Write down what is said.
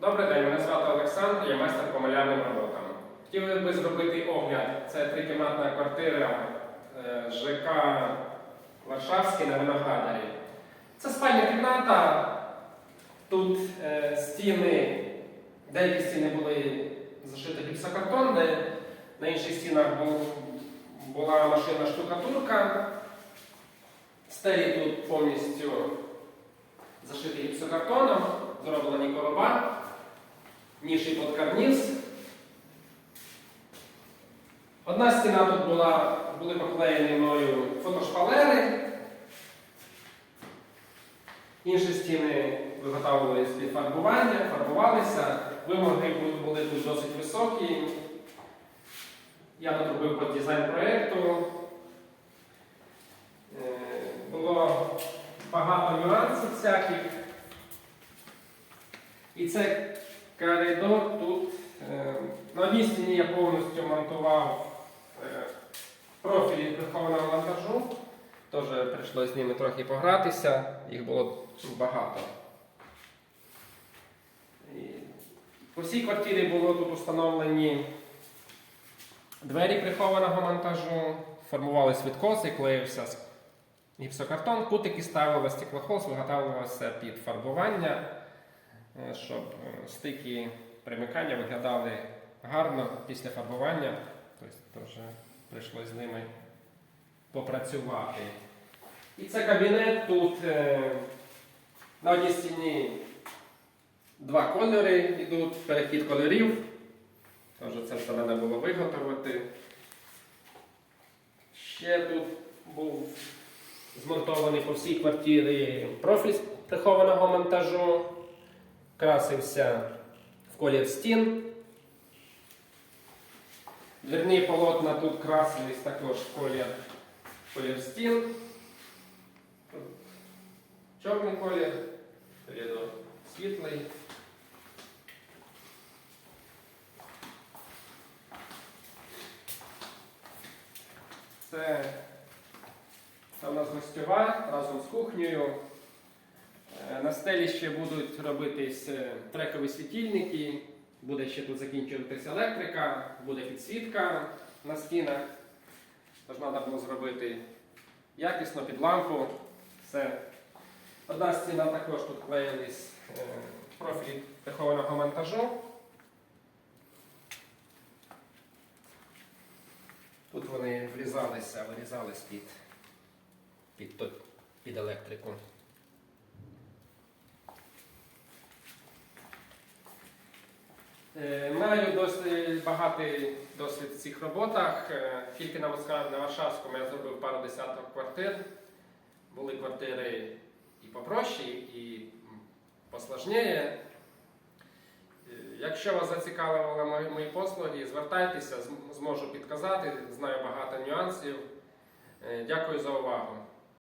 Добрий день, мене звати Олександр, я майстер по малярним роботам. Хотів би зробити огляд. Це трикімнатна квартира е, ЖК Варшавський на Виноградарі. Це спальня кімната. Тут е, стіни, деякі стіни були зашиті гіпсокартон, де на інших стінах була машина штукатурка. Стелі тут повністю зашиті гіпсокартоном, зроблені короба, ніші під карніз. Одна стіна тут була, були поклеєні мною фотошпалери. Інші стіни виготовлювалися під фарбування, фарбувалися. Вимоги були- тут досить високі. Я тут робив під дизайн проєкту. Е, Було багато нюансів всяких. І це коридор тут. е, На одній стіні я повністю монтував е, профілі прихованого монтажу. Теж прийшлося з ними трохи погратися, їх було багато. По всій квартирі було тут установлені двері прихованого монтажу, формувались відкоси, клеївся гіпсокартон, кутики ставили, стеклохоз, виготовлювався під фарбування, щоб е, стики примикання виглядали гарно після фарбування. Тобто теж прийшлося з ними попрацювати. І це кабінет тут е, на одній стіні два кольори йдуть, перехід кольорів. Тож це все треба було виготовити. Ще тут був змонтований по всій квартирі профіль прихованого монтажу, красився в колір стін. Дверні полотна тут красились також в колір, колір стін. Тут чорний колір, рядом світлий. Це, це у нас гостьова разом з кухнею. На стелі ще будуть робитись е, трекові світильники, буде ще тут закінчуватися електрика, буде підсвітка на стінах. Тож треба було зробити якісно під лампу. Все. Одна стіна також тут клеїлись е, профілі прихованого монтажу. Тут вони врізалися, вирізались під, під, під електрику. Маю досить багатий досвід в цих роботах. Е, Тільки на Варшавському я зробив пару десяток квартир. Були квартири і попроще, і посложніше. Е, Якщо вас зацікавили мої, послуги, звертайтеся, зможу підказати, знаю багато нюансів. Е, Дякую за увагу.